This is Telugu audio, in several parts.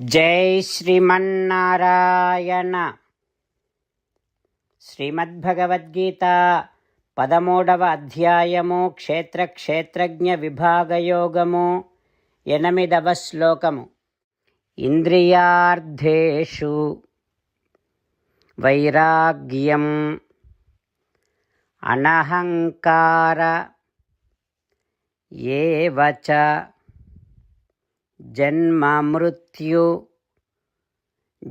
జై శ్రీమన్నారాయణ. శ్రీమద్భగవద్గీత పదమూడవ అధ్యాయము క్షేత్ర క్షేత్రజ్ఞ విభాగయోగము ఎనిమిదవ శ్లోకము. ఇంద్రియార్థేషు వైరాగ్యం అనహంకార ఏవచ జన్మ మృత్యు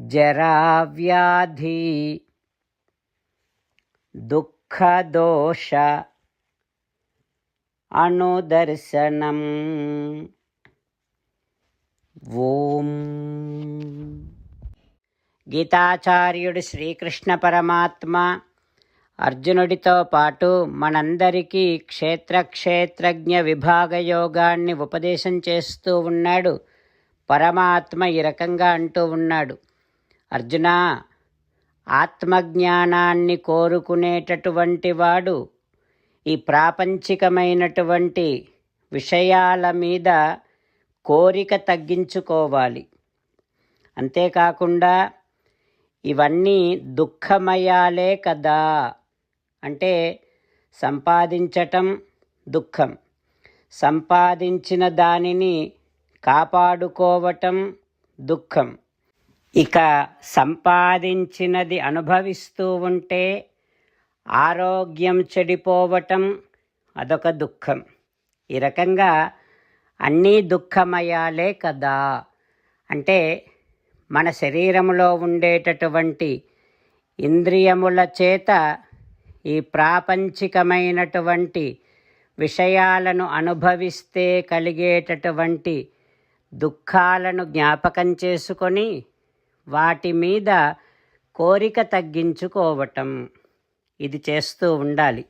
జరావ్యాధి దుఃఖదోష అనుదర్శనం ఓం గీతాచార్యుడు శ్రీకృష్ణ పరమాత్మ అర్జునుడితో పాటు మనందరికీ క్షేత్ర క్షేత్రజ్ఞ విభాగ యోగాన్ని ఉపదేశం చేస్తూ ఉన్నాడు. పరమాత్మ ఈ రకంగా అంటూ ఉన్నాడు. అర్జున ఆత్మజ్ఞానాన్ని కోరుకునేటటువంటి వాడు ఈ ప్రాపంచికమైనటువంటి విషయాల మీద కోరిక తగ్గించుకోవాలి. అంతేకాకుండా ఇవన్నీ దుఃఖమయాలే కదా. అంటే సంపాదించటం దుఃఖం. సంపాదించిన దానిని కాపాడుకోవటం దుఃఖం. ఇక సంపాదించినది అనుభవిస్తూ ఉంటే ఆరోగ్యం చెడిపోవటం అదొక దుఃఖం. ఈ రకంగా అన్నీ దుఃఖమయాలే కదా. అంటే మన శరీరంలో ఉండేటటువంటి ఇంద్రియముల చేత ఈ ప్రాపంచికమైనటువంటి విషయాలను అనుభవిస్తే కలిగేటటువంటి దుఃఖాలను జ్ఞాపకం చేసుకొని వాటి మీద కోరిక తగ్గించుకోవటం. ఇది చేస్తూ ఉండాలి.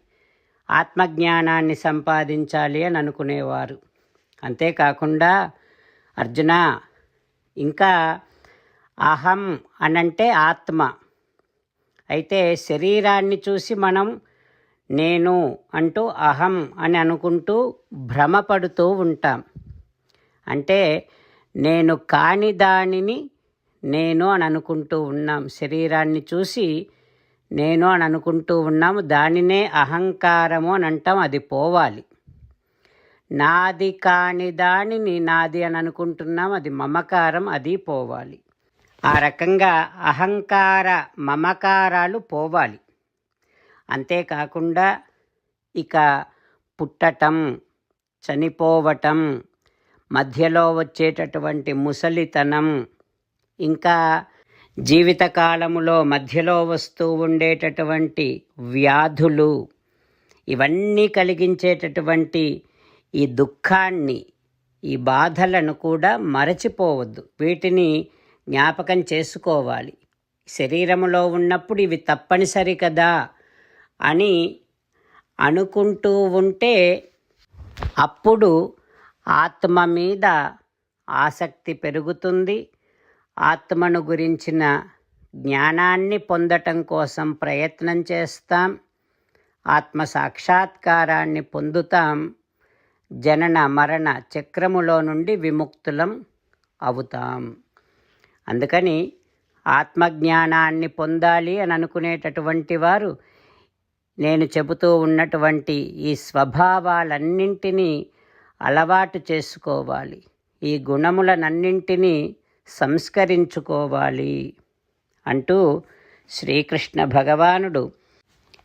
ఆత్మజ్ఞానాన్ని సంపాదించాలి అని అనుకునేవారు. అంతేకాకుండా అర్జున ఇంకా అహం అనంటే ఆత్మ. అయితే శరీరాన్ని చూసి మనం నేను అంటూ అహం అని అనుకుంటూ భ్రమపడుతూ ఉంటాం. అంటే నేను కాని దానిని నేను అని అనుకుంటూ ఉన్నాం. శరీరాన్ని చూసి నేను అని అనుకుంటూ ఉన్నాము. దానినే అహంకారము అని అంటాం. అది పోవాలి. నాది కాని దానిని నాది అని అనుకుంటున్నాం. అది మమకారం అది పోవాలి. ఆ రకంగా అహంకార మమకారాలు పోవాలి. అంతేకాకుండా ఇక పుట్టటం చనిపోవటం మధ్యలో వచ్చేటటువంటి ముసలితనం ఇంకా జీవితకాలములో మధ్యలో వస్తూ ఉండేటటువంటి వ్యాధులు ఇవన్నీ కలిగించేటటువంటి ఈ దుఃఖాన్ని ఈ బాధలను కూడా మరచిపోవద్దు. వీటిని జ్ఞాపకం చేసుకోవాలి. శరీరంలో ఉన్నప్పుడు ఇవి తప్పనిసరి కదా అని అనుకుంటూ ఉంటే అప్పుడు ఆత్మ మీద ఆసక్తి పెరుగుతుంది. ఆత్మను గురించిన జ్ఞానాన్ని పొందటం కోసం ప్రయత్నం చేస్తాం. ఆత్మ సాక్షాత్కారాన్ని పొందుతాం. జనన మరణ చక్రములో నుండి విముక్తులం అవుతాం. అందుకని ఆత్మజ్ఞానాన్ని పొందాలి అని అనుకునేటటువంటి వారు నేను చెబుతూ ఉన్నటువంటి ఈ స్వభావాలన్నింటినీ అలవాటు చేసుకోవాలి. ఈ గుణములనన్నింటినీ సంస్కరించుకోవాలి అంటూ శ్రీకృష్ణ భగవానుడు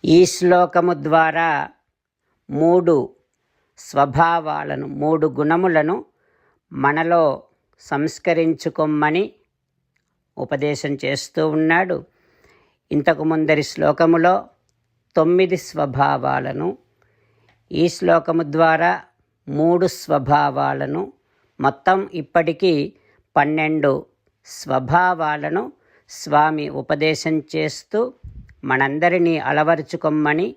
ఈ శ్లోకము ద్వారా మూడు స్వభావాలను మూడు గుణములను మనలో సంస్కరించుకోమని ఉపదేశం చేస్తూ ఉన్నాడు. ఇంతకు ముందరి శ్లోకములో తొమ్మిది స్వభావాలను ఈ శ్లోకము ద్వారా మూడు స్వభావాలను మొత్తం ఇప్పటికీ పన్నెండు స్వభావాలను స్వామి ఉపదేశం చేస్తూ మనందరినీ అలవరుచుకొమ్మని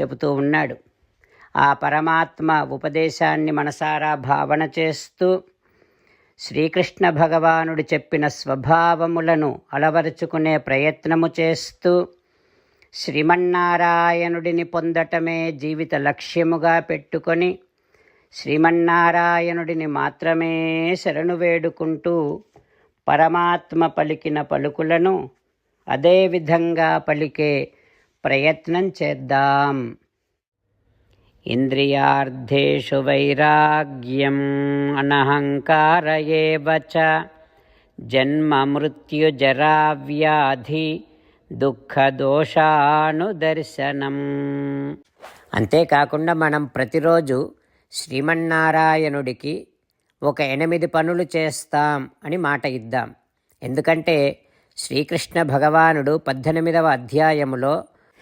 చెబుతూ ఉన్నాడు. ఆ పరమాత్మ ఉపదేశాన్ని మనసారా భావన చేస్తూ శ్రీకృష్ణ భగవానుడు చెప్పిన స్వభావములను అలవరుచుకునే ప్రయత్నము చేస్తూ శ్రీమన్నారాయణుడిని పొందటమే జీవిత లక్ష్యముగా పెట్టుకొని శ్రీమన్నారాయణుడిని మాత్రమే శరణు వేడుకుంటూ పరమాత్మ పలికిన పలుకులను అదేవిధంగా పలికే ప్రయత్నం చేద్దాం. ఇంద్రియార్థేషు వైరాగ్యం అనహంకార ఏవ చ. జన్మ మృత్యుజరా దుఃఖదోషానుదర్శనం. అంతేకాకుండా మనం ప్రతిరోజు శ్రీమన్నారాయణుడికి ఒక ఎనిమిది పనులు చేస్తాం అని మాట ఇద్దాం. ఎందుకంటే శ్రీకృష్ణ భగవానుడు పద్దెనిమిదవ అధ్యాయములో